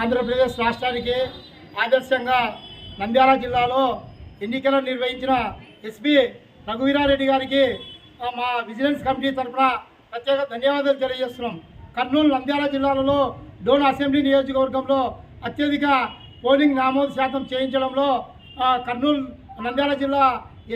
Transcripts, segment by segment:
ఆంధ్రప్రదేశ్ రాష్ట్రానికి ఆదర్శంగా నంద్యాల జిల్లాలో ఎన్నికలు నిర్వహించిన ఎస్పీ రఘువీరారెడ్డి గారికి మా విజిలెన్స్ కమిటీ తరఫున ప్రత్యేక ధన్యవాదాలు తెలియజేస్తున్నాం. కర్నూలు నంద్యాల జిల్లాలలో డోన్ అసెంబ్లీ నియోజకవర్గంలో అత్యధిక పోలింగ్ నామోదు శాతం చేయించడంలో కర్నూలు నంద్యాల జిల్లా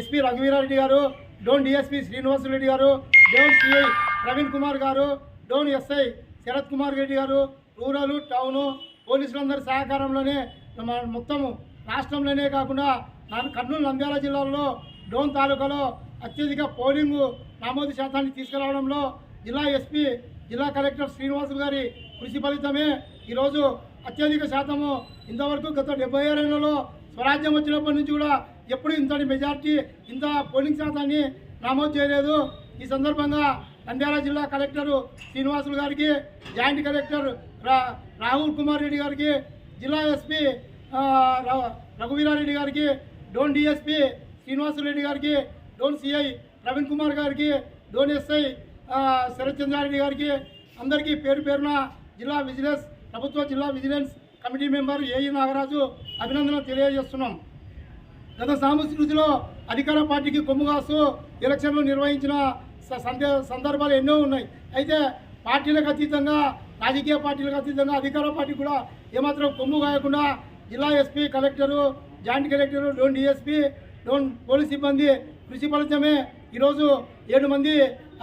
ఎస్పీ రఘువీరారెడ్డి గారు డోన్ డిఎస్పీ శ్రీనివాసరెడ్డి గారు డోన్ సిఐ ప్రవీణ్ కుమార్ గారు డోన్ ఎస్ఐ శరత్ కుమార్ రెడ్డి గారు రూరల్ టౌను పోలీసులందరి సహకారంలోనే మొత్తము రాష్ట్రంలోనే కాకుండా నా- కర్నూలు నంద్యాల జిల్లాలో డోన్ తాలూకాలో అత్యధిక పోలింగు నమోదు శాతాన్ని తీసుకురావడంలో జిల్లా ఎస్పీ జిల్లా కలెక్టర్ శ్రీనివాసులు గారి కృషి ఫలితమే ఈరోజు అత్యధిక శాతము. ఇంతవరకు గత డెబ్బై ఏళ్ళలో స్వరాజ్యం వచ్చినప్పటి నుంచి కూడా ఎప్పుడు ఇంతటి మెజార్టీ ఇంత పోలింగ్ శాతాన్ని నమోదు చేయలేదు. ఈ సందర్భంగా నంద్యాల జిల్లా కలెక్టర్ శ్రీనివాసులు గారికి జాయింట్ కలెక్టర్ రా రాహుల్ కుమార్ రెడ్డి గారికి జిల్లా ఎస్పీ రఘువీరారెడ్డి గారికి డోన్ డిఎస్పీ శ్రీనివాసరెడ్డి గారికి డోన్ సిఐ ప్రవీణ్ కుమార్ గారికి డోన్ ఎస్ఐ శరత్చంద్రారెడ్డి గారికి అందరికీ పేరు పేరున జిల్లా విజిలెన్స్ ప్రభుత్వ జిల్లా vigilance committee member AE Nagaraju అభినందనలు తెలియజేస్తున్నాం. గత సాంస్కృతిలో అధికార పార్టీకి కొమ్ముగాసు ఎలక్షన్లు నిర్వహించిన సందర్భాలు ఎన్నో ఉన్నాయి. అయితే పార్టీలకు అతీతంగా రాజకీయ పార్టీలకు అతీతంగా అధికార పార్టీ కూడా ఏమాత్రం కొమ్ము కాయకుండా జిల్లా ఎస్పీ కలెక్టరు జాయింట్ కలెక్టరు లోన్ డిఎస్పీ లోన్ పోలీస్ సిబ్బంది కృషి ఫలితమే ఈరోజు ఏడు మంది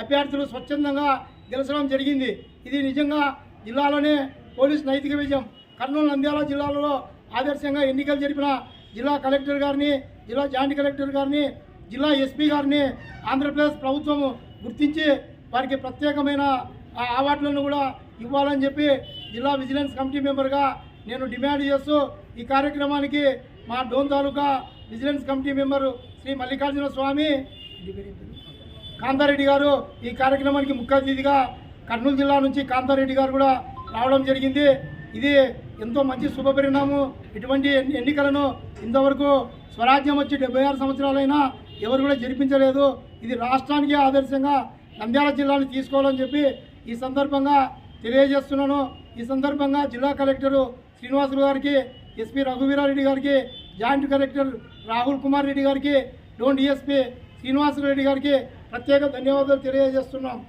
అభ్యర్థులు స్వచ్ఛందంగా గెలచడం జరిగింది. ఇది నిజంగా జిల్లాలోనే పోలీస్ నైతిక విజయం కర్నూలు నంద్యాల జిల్లాలో ఆదర్శంగా ఎన్నికలు జరిపిన జిల్లా కలెక్టర్ గారిని జిల్లా జాయింట్ కలెక్టర్ గారిని జిల్లా ఎస్పీ గారిని ఆంధ్రప్రదేశ్ ప్రభుత్వం గుర్తించి వారికి ప్రత్యేకమైన ఆ అవార్డులను కూడా ఇవ్వాలని చెప్పి జిల్లా విజిలెన్స్ కమిటీ మెంబర్గా నేను డిమాండ్ చేస్తూ ఈ కార్యక్రమానికి మా Dhone taluka vigilance committee member Shri Mallikarjuna Swamy Kantha Reddy గారు ఈ కార్యక్రమానికి ముఖ్య అతిథిగా కర్నూలు జిల్లా నుంచి కాంతారెడ్డి గారు కూడా రావడం జరిగింది. ఇది ఎంతో మంచి శుభపరిణామం ఇటువంటి ఎన్ని- ఎన్నికలను ఇంతవరకు స్వరాజ్యం వచ్చి డెబ్బై ఆరు సంవత్సరాలైనా ఎవరు కూడా జరిపించలేదు. ఇది రాష్ట్రానికి ఆదర్శంగా నంద్యాల జిల్లాని తీసుకోవాలని చెప్పి ఈ సందర్భంగా తెలియజేస్తున్నాను. ఈ సందర్భంగా జిల్లా కలెక్టరు శ్రీనివాసులు గారికి ఎస్పీ రఘువీరారెడ్డి గారికి జాయింట్ కలెక్టర్ రాహుల్ కుమార్ రెడ్డి గారికి డోన్ డిఎస్పీ శ్రీనివాసరెడ్డి గారికి ప్రత్యేక ధన్యవాదాలు తెలియజేస్తున్నాం.